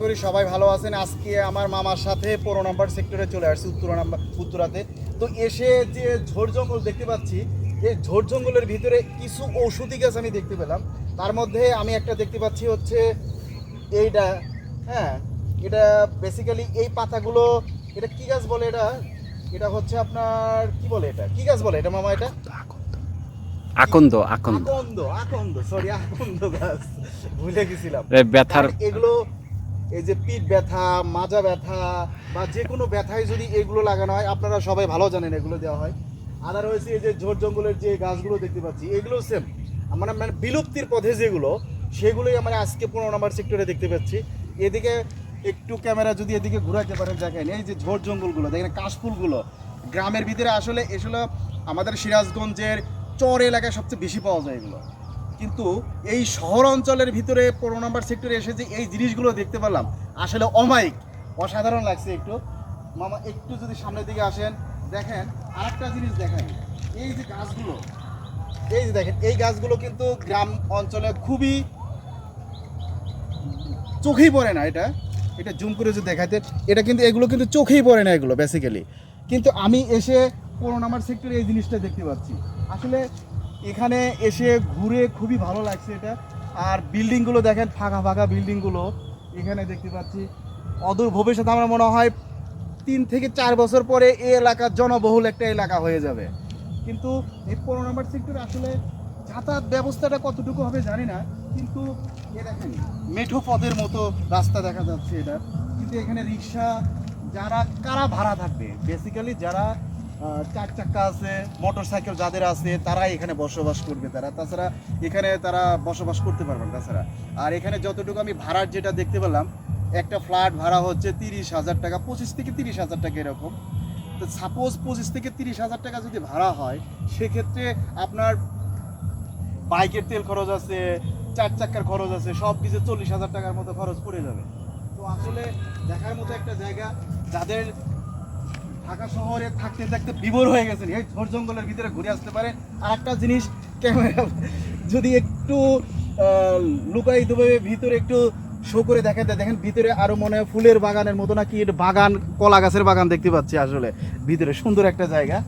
করি সবাই ভালো আছেন। আজকে আমার মামার সাথে পনেরো নম্বর সেক্টরে চলে আসছি উত্তরা নাম্বার উত্তরাতে। তো এসে যে ঝোড় জঙ্গল দেখতে পাচ্ছি এই ঝোড় জঙ্গলের ভিতরে কিছু ঔষধি গাছ আমি দেখতে পেলাম। তার মধ্যে আমি একটা দেখতে পাচ্ছি হচ্ছে এইটা হ্যাঁ এটা বেসিক্যালি এই পাতাগুলো এটা কি গাছ বলে এটা? এটা হচ্ছে আপনার কি বলে এটা? কি গাছ বলে এটা মামা এটা? আকন্দ। আকন্দ আকন্দ। আকন্দ সরি আকন্দ গাছ। ভুলে গেছিলাম। ব্যথার এগুলো এই যে পিঠ ব্যথা, মাজা ব্যথা বা যে কোনো ব্যথায় যদি এগুলো লাগানো হয়, আপনারা সবাই ভালো জানেন এগুলো দেওয়া হয়। আদার হয়েছে এই যে ঝোড় জঙ্গলের যে গাছগুলো দেখতে পাচ্ছি, এগুলো সেম আমরা মানে বিলুপ্তির পথে যেগুলো, সেগুলোই আমরা আজকে পনেরো নম্বর সেক্টরে দেখতে পাচ্ছি। এদিকে একটু ক্যামেরা যদি এদিকে ঘুরাতে পারেন, দেখেন এই যে ঝোড় জঙ্গলগুলো, দেখেন কাশফুলগুলো। গ্রামের ভিতরে আসলে, এসলো আমাদের সিরাজগঞ্জের চর এলাকায় সবচেয়ে বেশি পাওয়া যায় এগুলো। কিন্তু এই শহর অঞ্চলের ভিতরে পনেরো নম্বর সেক্টরে এসে যে এই জিনিসগুলো দেখতে পেলাম আসলে অমায়িক। অসাধারণ লাগছে একটু। মামা, একটু যদি সামনের দিকে আসেন, দেখেন, আরেকটা জিনিস দেখেন। এই যে গাছগুলো, এই যে দেখেন, এই গাছগুলো কিন্তু গ্রাম অঞ্চলে খুবই চোখেই পড়ে না এটা। এটা জুম করে যদি দেখাতে এটা কিন্তু, এগুলো কিন্তু চোখেই পড়ে না এগুলো বেসিক্যালি কিন্তু আমি এসে পনেরো নম্বর সেক্টরে এই জিনিসটা দেখতে পাচ্ছি। আসলে এখানে এসে ঘুরে খুবই ভালো লাগছে এটা। আর বিল্ডিংগুলো দেখেন, ফাঁকা ফাঁকা বিল্ডিংগুলো। এখানে দেখতে পাচ্ছি, অদূর ভবিষ্যতে আমার মনে হয় তিন থেকে চার বছর পরে এই এলাকা জনবহুল একটা এলাকা হয়ে যাবে। কিন্তু এই পনেরো নম্বর সেক্টরে আসলে যাতায়াত ব্যবস্থাটা কতটুকু হবে জানি না, কিন্তু এ দেখেন, মেঠো পথের মতো রাস্তা দেখা যাচ্ছে এটা। কিন্তু এখানে রিক্সা, যারা, কারা ভাড়া থাকবে? বেসিক্যালি যারা চার চাক্কা আছে মোটর সাইকেল যাদের আছে, তারাই এখানে বসবাস করবে তারা। তাছাড়া এখানে তারা বসবাস করতে পারবেন তাছাড়া। আর এখানে যতটুকু আমি ভাড়ার যেটা দেখতে পেলাম, একটা ফ্ল্যাট ভাড়া হচ্ছে তিরিশ হাজার টাকা, পঁচিশ থেকে তিরিশ হাজার টাকা এরকম। তো সাপোজ পঁচিশ থেকে তিরিশ হাজার টাকা যদি ভাড়া হয়, সেক্ষেত্রে আপনার বাইকের তেল খরচ আছে, চার চাক্কার খরচ আছে, সব কিছু চল্লিশ হাজার টাকার মতো খরচ পড়ে যাবে। তো আসলে দেখার মতো একটা জায়গা, যাদের ঢাকা শহরে থাকতে থাকতে বিভোর হয়ে গেছেন। এই ঝোড় জঙ্গলের ভিতরে ঘুরে আসতে পারে আর একটা জিনিস, ক্যামেরা, যদি একটু লুকায়িতভাবে ভিতরে একটু শো করে দেখাতে, দেখেন ভিতরে আরও মনে হয় ফুলের বাগানের মতো নাকি বাগান, কলা গাছের বাগান দেখতে পাচ্ছি আসলে। ভিতরে সুন্দর একটা জায়গা।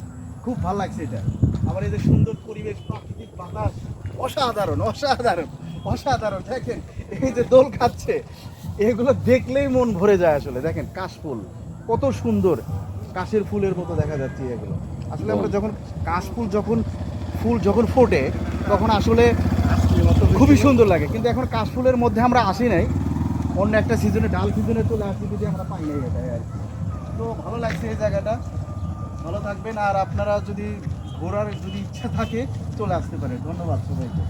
খুব ভালো লাগছে এটা। আবার এই যে সুন্দর পরিবেশ, প্রাকৃতিক বাতাস, অসাধারণ অসাধারণ অসাধারণ। দেখেন, এই যে দোল খাচ্ছে, এগুলো দেখলেই মন ভরে যায় আসলে। দেখেন, কাশফুল, কত সুন্দর। কাশের ফুলের মতো দেখা যাচ্ছে এগুলো। আসলে আমরা যখন কাশফুল যখন ফুল যখন ফোটে তখন আসলে খুবই সুন্দর লাগে। কিন্তু এখন কাশফুলের মধ্যে আমরা আসি নাই। অন্য একটা সিজনে ডাল সিজনে চলে আসি যদি আমরা পাই নাই এটাই আর কি। তো ভালো লাগছে এই জায়গাটা। ভালো থাকবেন। আর আপনারা যদি ঘোরার যদি ইচ্ছা থাকে চলে আসতে পারেন। ধন্যবাদ সবাইকে।